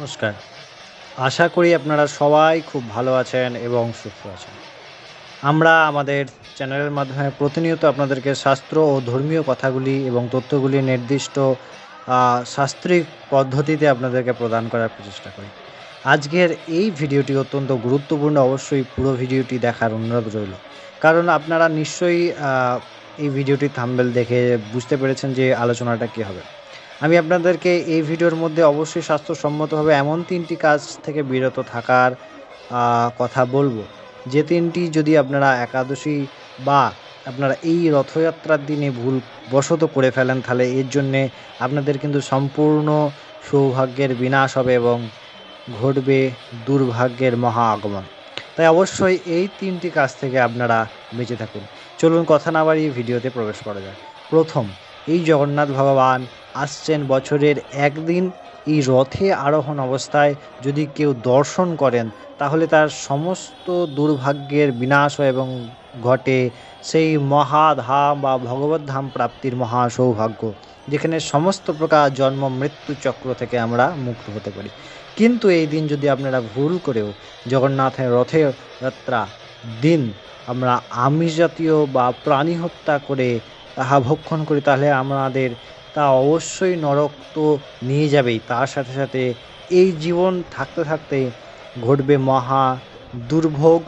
নমস্কার। আশা করি আপনারা সবাই খুব ভালো আছেন এবং সুস্থ আছেন। আমরা আমাদের চ্যানেলের মাধ্যমে প্রতিনিয়ত আপনাদেরকে শাস্ত্র ও ধর্মীয় কথাগুলি এবং তথ্যগুলি নির্দিষ্ট শাস্ত্রিক পদ্ধতিতে আপনাদেরকে প্রদান করার প্রচেষ্টা করি। আজকের এই ভিডিওটি অত্যন্ত গুরুত্বপূর্ণ, অবশ্যই পুরো ভিডিওটি দেখার অনুরোধ রইল। কারণ আপনারা নিশ্চয়ই এই ভিডিওটি থাম্বেল দেখে বুঝতে পেরেছেন যে আলোচনাটা কী হবে। আমি আপনাদেরকে এই ভিডিওর মধ্যে অবশ্যই স্বাস্থ্যসম্মতভাবে এমন তিনটি কাজ থেকে বিরত থাকার কথা বলব। যে তিনটি যদি আপনারা একাদশী বা আপনারা এই রথযাত্রার দিনে ভুল বশত করে ফেলেন, তাহলে এর জন্যে আপনাদের কিন্তু সম্পূর্ণ সৌভাগ্যের বিনাশ হবে এবং ঘটবে দুর্ভাগ্যের মহা আগমন। তাই অবশ্যই এই তিনটি কাজ থেকে আপনারা বেঁচে থাকুন। চলুন কথা না বাড়িয়ে ভিডিওতে প্রবেশ করা যায় প্রথম এই জগন্নাথ ভগবান আসছেন বছরের একদিন। এই রথে আরোহণ অবস্থায় যদি কেউ দর্শন করেন, তাহলে তার সমস্ত দুর্ভাগ্যের বিনাশ হয় এবং ঘটে সেই মহাধাম বা ভগবত ধাম প্রাপ্তির মহা সৌভাগ্য যেখানে সমস্ত প্রকার জন্ম, মৃত্যু চক্র থেকে আমরা মুক্ত হতে পারি। কিন্তু এই দিন যদি আপনারা ভুল করেও জগন্নাথের রথে যাত্রা দিন, আমরা আমিষ জাতীয় বা প্রাণী হত্যা করে তাহা ভক্ষণ করি, তাহলে আমাদের তা অবশ্যই নরক তো নিয়ে যাবেই। তার সাথে সাথে এই জীবন থাকতে থাকতে ঘটবে মহা দুর্ভোগ,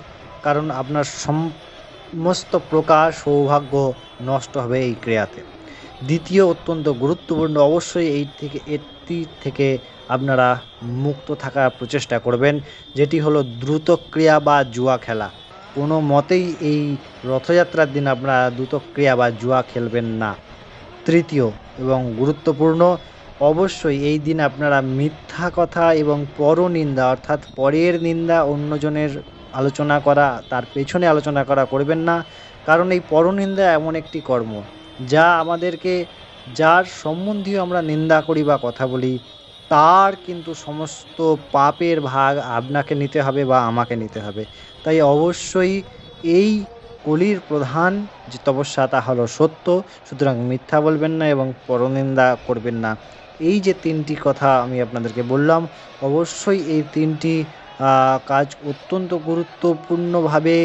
কারণ আপনার সমস্ত প্রকার সৌভাগ্য নষ্ট হবে এই ক্রিয়াতে। দ্বিতীয় অত্যন্ত গুরুত্বপূর্ণ, অবশ্যই এই থেকে, এটি থেকে আপনারা মুক্ত থাকার প্রচেষ্টা করবেন, যেটি হলো দ্রুত ক্রিয়া বা জুয়া খেলা। কোনো মতেই এই রথযাত্রার দিন আপনারা ক্রিয়া বা জুয়া খেলবেন না। তৃতীয় এবং গুরুত্বপূর্ণ, অবশ্যই এই দিন আপনারা মিথ্যা কথা এবং পরনিন্দা অর্থাৎ পরের নিন্দা অন্যজনের আলোচনা করা, তার পেছনে আলোচনা করা করবেন না। কারণ এই পরনিন্দা এমন একটি কর্ম, যা আমাদেরকে, যার সম্বন্ধীয় আমরা নিন্দা করি বা কথা বলি তার কিন্তু সমস্ত পাপের ভাগ আপনাকে নিতে হবে বা আমাকে নিতে হবে। তাই অবশ্যই এই কলির প্রধান যে তপস্যা তা হলো সত্য, সুতরাং মিথ্যা বলবেন না এবং পরনিন্দা করবেন না। এই যে তিনটি কথা আমি আপনাদেরকে বললাম, অবশ্যই এই তিনটি কাজ অত্যন্ত গুরুত্বপূর্ণভাবে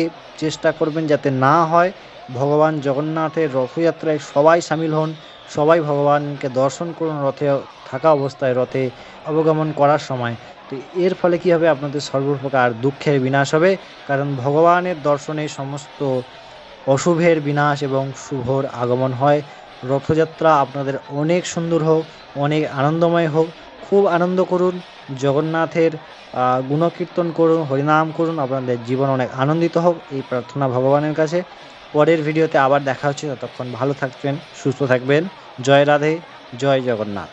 চেষ্টা করবেন যাতে না হয় ভগবান জগন্নাথের রথযাত্রায় সবাই সামিল হন। সবাই ভগবানকে দর্শন করুন রথে, থাকা অবস্থায় রথে অবগমন করার সময়। তো এর ফলে কী হবে? আপনাদের সর্বপ্রকার দুঃখের বিনাশ হবে। কারণ ভগবানের দর্শনে সমস্ত অশুভের বিনাশ এবং শুভর আগমন হয়। রথযাত্রা আপনাদের অনেক সুন্দর হোক, অনেক আনন্দময় হোক। খুব আনন্দ করুন, জগন্নাথের গুণকীর্তন করুন, হরিনাম করুন, আপনাদের জীবন অনেক আনন্দিত হোক। এই প্রার্থনা ভগবানের কাছে। পরের ভিডিওতে আবার দেখা হচ্ছে। ততক্ষণ ভালো থাকবেন সুস্থ থাকবেন। জয় রাধে জয় জগন্নাথ।